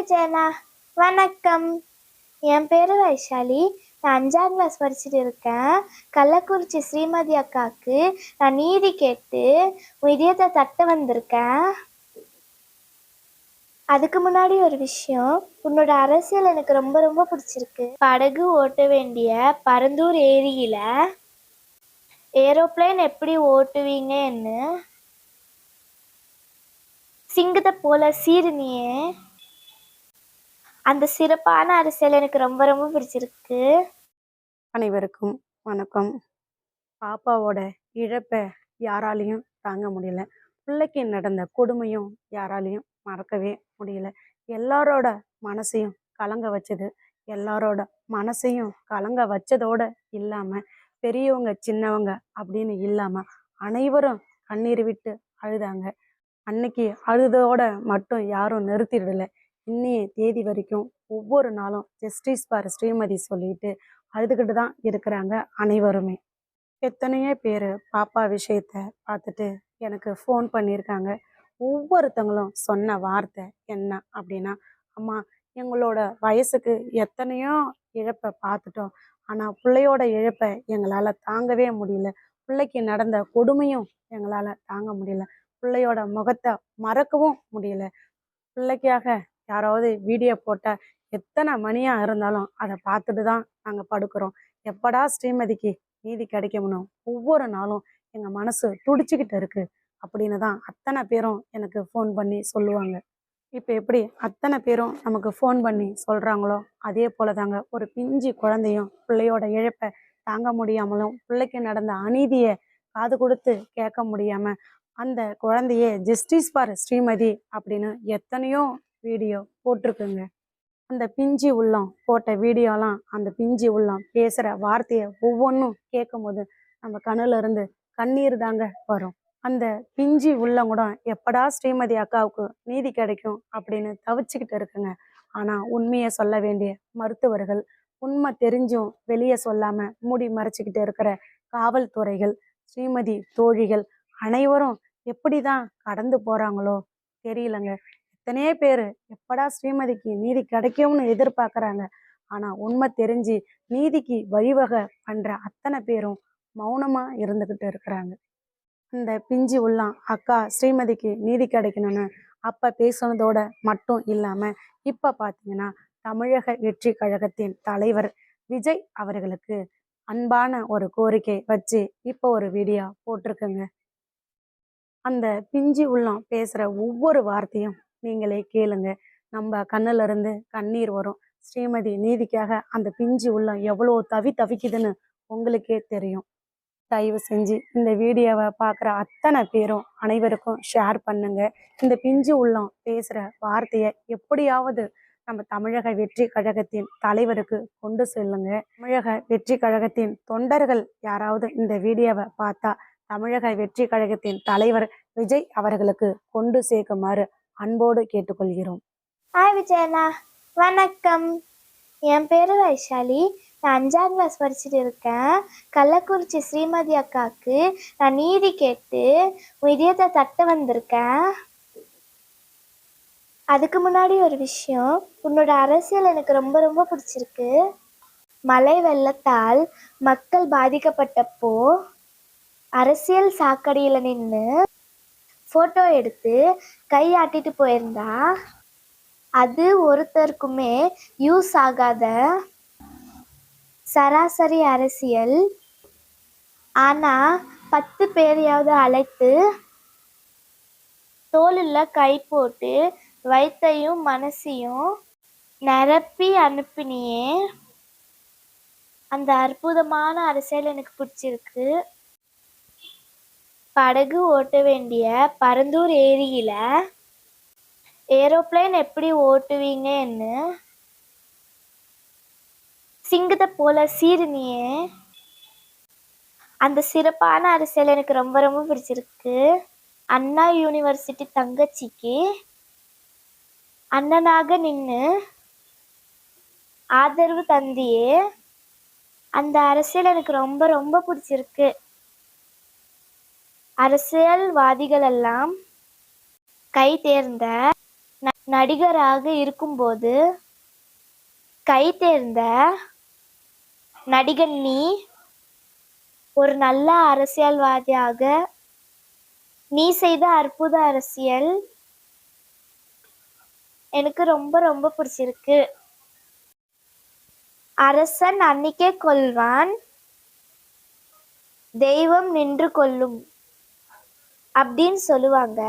விஜயனா வணக்கம். என் பேர் வைஷாலி. நான் அஞ்சாம் கிளாஸ் படிச்சுட்டு இருக்கேன். கள்ளக்குறிச்சி ஸ்ரீமதி அக்காவுக்கு நான் நீதி கேட்டு உன் இதயத்தை தட்ட வந்திருக்கேன். அதுக்கு முன்னாடி ஒரு விஷயம். உன்னோட அரசியல் எனக்கு ரொம்ப ரொம்ப பிடிச்சிருக்கு. படகு ஓட்ட வேண்டிய பரந்தூர் ஏரியில ஏரோப்ளேன் எப்படி ஓட்டுவீங்கன்னு சிங்கத்தை போல சீருனியே அந்த சிறப்பான அரசியல் எனக்கு ரொம்ப ரொம்ப பிடிச்சிருக்கு. அனைவருக்கும் வணக்கம். பாப்பாவோட இழப்பை யாராலையும் தாங்க முடியல. பிள்ளைக்கு நடந்த கொடுமையும் யாராலையும் மறக்கவே முடியல. எல்லாரோட மனசையும் கலங்க வச்சது எல்லாரோட மனசையும் கலங்க வச்சதோட இல்லாம பெரியவங்க சின்னவங்க அப்படின்னு இல்லாம அனைவரும் கண்ணீர் விட்டு அழுதாங்க. அன்னைக்கு அழுதோட மட்டும் யாரும் நிறுத்திடலை. இன்னைய தேதி வரைக்கும் ஒவ்வொரு நாளும் ஜஸ்டிஸ் பார் ஸ்ரீமதி சொல்லிட்டு அழுதுகிட்டு தான் இருக்கிறாங்க அனைவருமே. எத்தனையோ பேர் பாப்பா விஷயத்த பார்த்துட்டு எனக்கு ஃபோன் பண்ணியிருக்காங்க ஒவ்வொருத்தங்களும் சொன்ன வார்த்தை என்ன அப்படின்னா அம்மா எங்களோட வயசுக்கு எத்தனையோ இழப்பை பார்த்துட்டோம் ஆனால் பிள்ளையோட இழப்பை எங்களால் தாங்கவே முடியல. பிள்ளைக்கு நடந்த கொடுமையும் எங்களால் தாங்க முடியல. பிள்ளையோட முகத்தை மறக்கவும் முடியல. பிள்ளைக்காக யாராவது வீடியோ போட்டால் எத்தனை மணியாக இருந்தாலும் அதை பார்த்துட்டு தான் நாங்கள் படுக்கிறோம். எப்படா ஸ்ரீமதிக்கு நீதி கிடைக்கும்னு ஒவ்வொரு நாளும் எங்கள் மனசு துடிச்சுக்கிட்டு இருக்கு அப்படின்னு தான் அத்தனை பேரும் எனக்கு ஃபோன் பண்ணி சொல்லுவாங்க. இப்போ எப்படி அத்தனை பேரும் நமக்கு ஃபோன் பண்ணி சொல்கிறாங்களோ அதே போல தாங்க ஒரு பிஞ்சு குழந்தையும் பிள்ளையோட இழப்பை தாங்க முடியாமலும் பிள்ளைக்கு நடந்த அநீதியை காது கொடுத்து கேட்க முடியாமல் அந்த குழந்தையே ஜஸ்டிஸ் ஃபார் ஸ்ரீமதி அப்படின்னு எத்தனையோ வீடியோ போட்டிருக்குங்க. அந்த பிஞ்சு உள்ளம் போட்ட வீடியோலாம் அந்த பிஞ்சு உள்ளம் பேசுகிற வார்த்தையை ஒவ்வொன்றும் கேட்கும்போது நம்ம கண்ணுல இருந்து கண்ணீர் தாங்க வரும். அந்த பிஞ்சு உள்ளம் கூட எப்படா ஸ்ரீமதி அக்காவுக்கு நீதி கிடைக்கும் அப்படின்னு தவிச்சுக்கிட்டு இருக்குங்க. ஆனால் உண்மையை சொல்ல வேண்டிய மருத்துவர்கள் உண்மை தெரிஞ்சும் வெளியே சொல்லாமல் மூடி மறைச்சிக்கிட்டு இருக்கிற காவல்துறைகள் ஸ்ரீமதி தோழிகள் அனைவரும் எப்படி தான் கடந்து போகிறாங்களோ தெரியலங்க. எத்தனையோ பேர் எப்படா ஸ்ரீமதிக்கு நீதி கிடைக்கும்னு எதிர்பார்க்குறாங்க. ஆனால் உண்மை தெரிஞ்சு நீதிக்கு வழிவகை பண்ணுற அத்தனை பேரும் மௌனமாக இருந்துக்கிட்டு இருக்கிறாங்க. இந்த பிஞ்சு உள்ளம் அக்கா ஸ்ரீமதிக்கு நீதி கிடைக்கணும்னு அப்போ பேசுனதோட மட்டும் இல்லாமல் இப்போ பார்த்தீங்கன்னா தமிழக வெற்றி கழகத்தின் தலைவர் விஜய் அவர்களுக்கு அன்பான ஒரு கோரிக்கை வச்சு இப்போ ஒரு வீடியோ போட்டிருக்குங்க. அந்த பிஞ்சு உள்ளம் பேசுகிற ஒவ்வொரு வார்த்தையும் நீங்களே கேளுங்க. நம்ம கண்ணில் இருந்து கண்ணீர் வரும். ஸ்ரீமதி நீதிக்காக அந்த பிஞ்சு உள்ளம் எவ்வளோ தவி தவிக்குதுன்னு உங்களுக்கே தெரியும். தயவு செஞ்சு இந்த வீடியோவை பார்க்குற அத்தனை பேரும் அனைவருக்கும் ஷேர் பண்ணுங்க. இந்த பிஞ்சு உள்ளம் பேசுகிற வார்த்தையை எப்படியாவது நம்ம தமிழக வெற்றி கழகத்தின் தலைவருக்கு கொண்டு செல்லுங்க. தமிழக வெற்றி கழகத்தின் தொண்டர்கள் யாராவது இந்த வீடியோவை பார்த்தா தமிழக வெற்றி கழகத்தின் தலைவர் விஜய் அவர்களுக்கு கொண்டு சேர்க்குமாறு அன்போடு கேட்டுக்கொள்கிறோம். ஹாய் விஜயண்ணா. வணக்கம். என் பேர் வைஷாலி. நான் அஞ்சாம் கிளாஸ் படிச்சுட்டு இருக்கேன். கள்ளக்குறிச்சி ஸ்ரீமதி அக்காவுக்கு நான் நீதி கேட்டு இதயத்தை தட்ட வந்திருக்கேன். அதுக்கு முன்னாடி ஒரு விஷயம். உன்னோட அரசியல் எனக்கு ரொம்ப ரொம்ப பிடிச்சிருக்கு. மழை வெள்ளத்தால் மக்கள் பாதிக்கப்பட்டப்போ அரசியல் சாக்கடையில் நின்று ஃபோட்டோ எடுத்து கையாட்டிட்டு போயிருந்தா அது ஒருத்தருக்குமே யூஸ் ஆகாத சராசரி அரசியல். ஆனால் பத்து பேரையாவது அழைத்து தோலில் கை போட்டு வயிற்றையும் மனசையும் நிரப்பி அனுப்பினியே. அந்த அற்புதமான அரசியல் எனக்கு பிடிச்சிருக்கு. படகு ஓட்ட வேண்டிய பரந்தூர் ஏரியில ஏரோப்ளேன் எப்படி ஓட்டுவீங்கன்னு சிங்கத்தை போல சீருனியே அந்த சிறப்பான அரசியல் எனக்கு ரொம்ப ரொம்ப பிடிச்சிருக்கு. அண்ணா யூனிவர்சிட்டி தங்கச்சிக்கு அண்ணனாக நின்று ஆதரவு தந்தியே. அந்த அரசியல் எனக்கு ரொம்ப ரொம்ப பிடிச்சிருக்கு. அரசியல்வாதிகளெல்லாம் கை தேர்ந்த ந- நடிகராக இருக்கும்போது கை தேர்ந்த நடிகன் நீ ஒரு நல்ல அரசியல்வாதியாக நீ செய்த அற்புத அரசியல் எனக்கு ரொம்ப ரொம்ப பிடிச்சிருக்கு. அரசன் அன்னிக்கே கொள்வான் தெய்வம் நின்று கொள்ளும் அப்படின்னு சொல்லுவாங்க.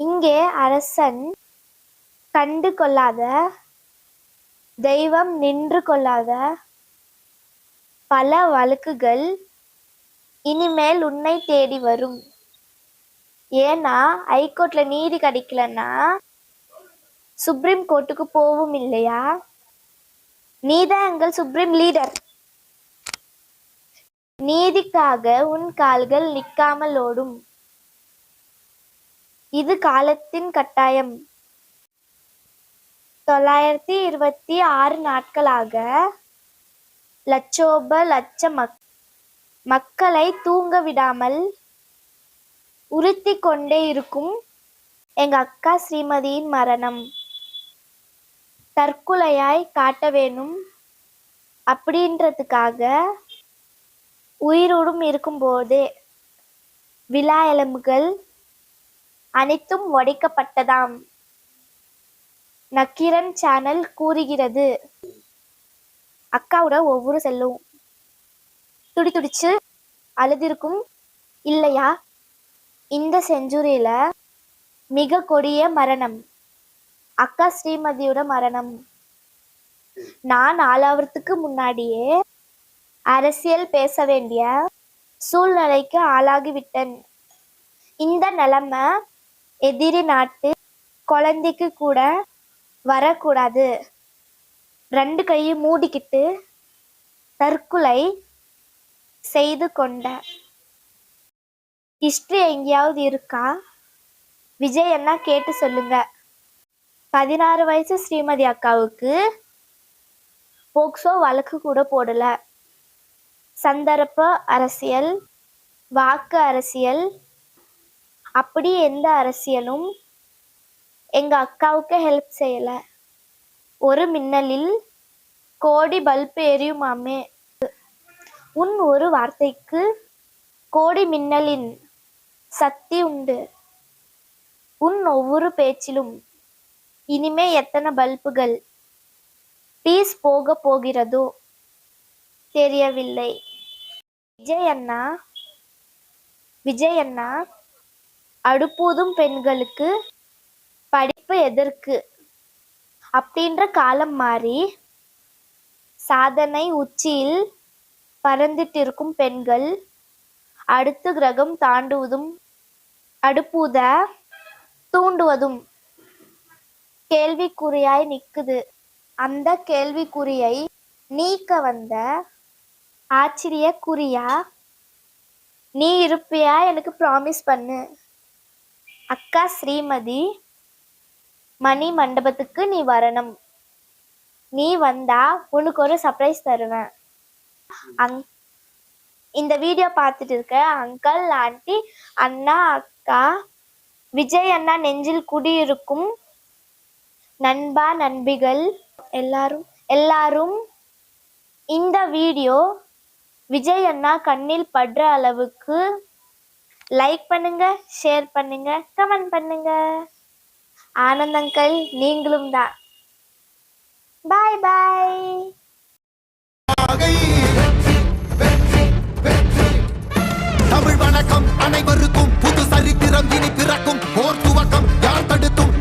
இங்கே அரசன் கண்டு கொள்ளாத தெய்வம் நின்று கொள்ளாத பல வழக்குகள் இனிமேல் உன்னை தேடி வரும். ஏன்னா ஹைகோர்ட்ல நீதி கிடைக்கலன்னா சுப்ரீம் கோர்ட்டுக்கு போவும் இல்லையா? நீதான் எங்கள் சுப்ரீம் லீடர். நீதிக்காக உன் கால்கள் நிற்காமல் ஓடும். இது காலத்தின் கட்டாயம். தொள்ளாயிரத்தி இருபத்தி ஆறு நாட்களாக லட்சோப லட்ச மக் மக்களை தூங்க விடாமல் உறுத்தி கொண்டே இருக்கும் எங்க அக்கா ஸ்ரீமதியின் மரணம். தற்கொலையாய் காட்ட வேணும் அப்படின்றதுக்காக உயிரோடும் இருக்கும்போதே விழா எலும்புகள் அனைத்தும் உடைக்கப்பட்டதாம். நக்கீரன் சேனல் கூறுகிறது. அக்காவோட ஒவ்வொரு செல்லும். துடி துடிச்சு அழுதிருக்கும். இல்லையா? இந்த செஞ்சுரியில மிக கொடிய மரணம். அக்கா ஸ்ரீமதியோட மரணம். நான் நாலாவதுக்கு முன்னாடியே அரசியல் பேச வேண்டிய சூழ்நிலைக்கு ஆளாகிவிட்டேன். இந்த நிலைமை எதிரி நாட்டு குழந்தைக்கு கூட வரக்கூடாது. ரெண்டு கையும் மூடிக்கிட்டு தற்கொலை செய்து கொண்ட ஹிஸ்ட்ரி எங்கேயாவது இருக்கா? விஜய் என்ன கேட்டு சொல்லுங்க. பதினாறு வயசு ஸ்ரீமதி அக்காவுக்கு போக்சோ வழக்கு கூட போடலை. சந்தர்ப்ப அரசியல் வாக்கு அரசியல் அப்படி எந்த அரசியலும் எங்க அக்காவுக்கு ஹெல்ப் செய்யலை. ஒரு மின்னலில் கோடி பல்ப் எரியுமாமே? உன் ஒரு வார்த்தைக்கு கோடி மின்னலின் சக்தி உண்டு. உன் ஒவ்வொரு பேச்சிலும் இனிமே எத்தனை பல்புகள் பீஸ் போக போகிறதோ? தெரியவில்லை. விஜய் அண்ணா விஜய் அண்ணா அடுப்பூதும் பெண்களுக்கு படிப்பு எதற்கு? அப்படின்ற காலம் மாறி சாதனை உச்சியில் பறந்துட்டு இருக்கும் பெண்கள் அடுத்த கிரகம் தாண்டுவதும் அடுப்பூத தூண்டுவதும் கேள்விக்குறியாய் நிக்குது. அந்த கேள்விக்குறியை நீக்க வந்த ஆச்சரிய குறியா நீ இருப்பியா? எனக்கு ப்ராமிஸ் பண்ணு. அக்கா ஸ்ரீமதி மணி மண்டபத்துக்கு நீ வரணும். நீ வந்தா உனக்கு ஒரு சர்ப்ரைஸ் தருவேன். அங் இந்த வீடியோ பார்த்துட்டு இருக்க. அங்கிள் ஆண்டி அண்ணா அக்கா விஜய் அண்ணா நெஞ்சில் குடியிருக்கும் நண்பா நண்பிகள் எல்லாரும் எல்லாரும் இந்த வீடியோ விஜய் அண்ணா கண்ணில் படுற அளவுக்கு லைக் பண்ணுங்க ஷேர் பண்ணுங்க கமெண்ட் பண்ணுங்க. ஆனந்த் அங்கிள் நீங்களும் தான். பாய் பாய் தமிழ் வணக்கம் அனைவருக்கும் புது சரித்திரம் இனி பிறக்கும். போர் துவக்கம் யார் தடுத்தும்